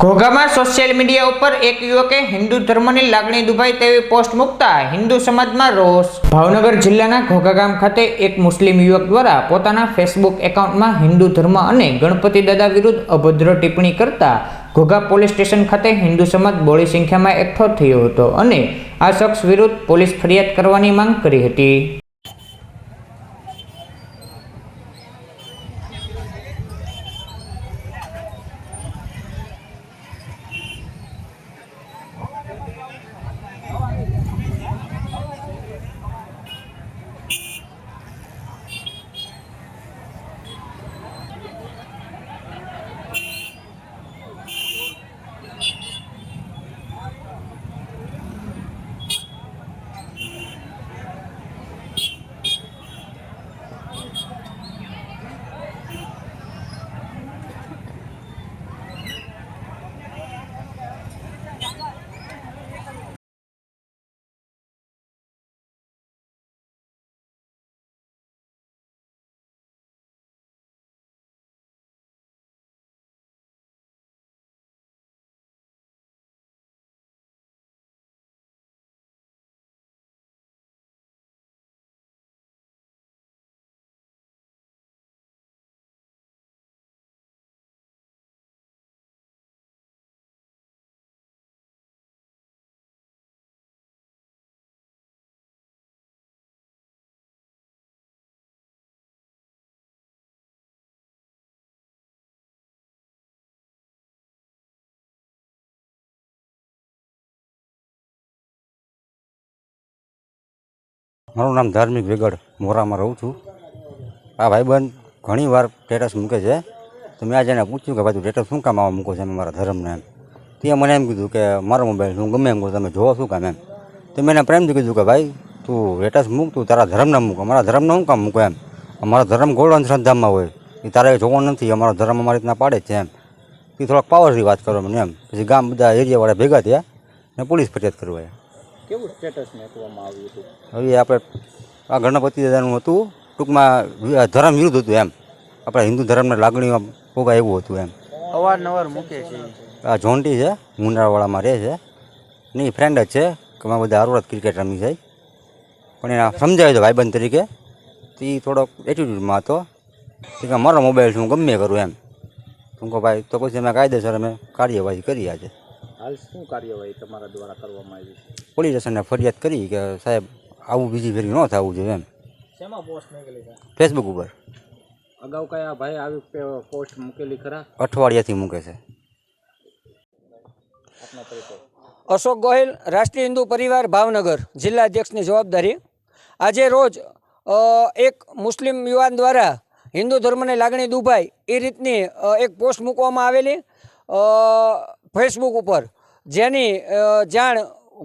ઘોઘામાં social media ઉપર એક યુવકે હિન્દુ ધર્મની લાગણી દુભાઈ તેવી પોસ્ટ મૂકતા હિન્દુ સમાજમાં રોષ. ભાવનગર જિલ્લાના ઘોઘા ગામ ખાતે એક મુસ્લિમ યુવક દ્વારા પોતાના ફેસબુક એકાઉન્ટમાં હિન્દુ ધર્મ અને ગણપતિ દાદા વિરુદ્ધ અભદ્ર ટિપ્પણી કરતા ઘોઘા પોલીસ સ્ટેશન ખાતે હિન્દુ સમાજ બોળી સંખ્યામાં એકઠો થયો હતો અને આ શખ્સ વિરુદ્ધ પોલીસ ફરિયાદ કરવાની માંગ કરી હતી. મારું નામ ધાર્મિક વેગડ, મોરામાં રહું છું. આ ભાઈબંધ ઘણી વાર સ્ટેટસ મૂકે છે. તો મેં આજે એને પૂછ્યું કે, ભાઈ, તું સ્ટેટસ શું કામ આવા મૂકો છે મારા ધર્મને એમ? ત્યાં મને એમ કીધું કે, મારો મોબાઈલ હું ગમે એમ કહું, તમે જોવો શું કામ એમ. તો મેં એને પ્રેમથી કીધું કે, ભાઈ, તું સ્ટેટસ મૂક, તું તારા ધર્મને મૂક. અમારા ધર્મને શું કામ મૂકો એમ? અમારો ધર્મ ગોળ અંધશ્રદ્ધામાં હોય. એ તારે જોવો નથી, અમારો ધર્મ અમારી રીતના પાડે છે એમ. એ થોડાક પાવરથી વાત કરો મને એમ. પછી ગામ બધા એરિયાવાળા ભેગા થયા ને પોલીસ ફરિયાદ કરવા. કેવું સ્ટેટસ મેકવામાં આવ્યું હતું? હવે આપણે આ ગણપતિ દાદાનું હતું. ટૂંકમાં ધર્મ વિરુદ્ધ હતું એમ. આપણા હિન્દુ ધર્મના લાગણીમાં ભોગા એવું હતું એમ. અવારનવાર મૂકે છે. આ જોન્ટી છે મુંડાવાળામાં રહે છે. નહીં ફ્રેન્ડ જ છે કે અમે બધા હરવત ક્રિકેટ રમી જાય પણ એને સમજાવ્યો હતો ભાઈબંધ તરીકે. તો એ થોડોક એટીટ્યૂડમાં હતો. તો કે મારો મોબાઈલ છે હું ગમે કરું એમ. હું કહું ભાઈ તો પછી અમે કાયદેસર અમે કાર્યવાહી કરી આજે. હાલ શું કાર્યવાહી તમારા દ્વારા કરવામાં આવી છે? પોલીસ સ્ટેશને ફરિયાદ કરી કે સાહેબ આવું બીજી ફેરી ન થવું જોઈએ એમ. શેમાં પોસ્ટ મૂકેલી છે? ફેસબુક ઉપર. અગાઉ કયા ભાઈ આવી પોસ્ટ મૂકેલી ખરા? અઠવાડિયાથી મૂકે છે. અશોક ગોહિલ રાષ્ટ્રીય હિન્દુ પરિવાર ભાવનગર. જિલ્લા અધ્યક્ષની જવાબદારી. આજે રોજ એક મુસ્લિમ યુવાન દ્વારા હિન્દુ ધર્મની લાગણી દુભાઈ. એ રીતની એક પોસ્ટ મૂકવામાં આવેલી ફેસબુક ઉપર. જેની જાણ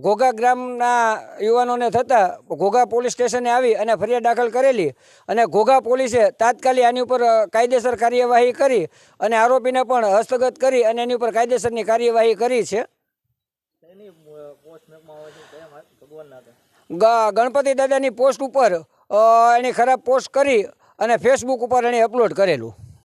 ઘોઘા ગ્રામના યુવાનોને થતાં ઘોઘા પોલીસ સ્ટેશને આવી અને ફરિયાદ દાખલ કરેલી અને ઘોઘા પોલીસે તાત્કાલિક આની ઉપર કાયદેસર કાર્યવાહી કરી અને આરોપીને પણ હસ્તગત કરી અને એની ઉપર કાયદેસરની કાર્યવાહી કરી છે. ગણપતિ દાદાની પોસ્ટ ઉપર એની ખરાબ પોસ્ટ કરી અને ફેસબુક ઉપર એણે અપલોડ કરેલું.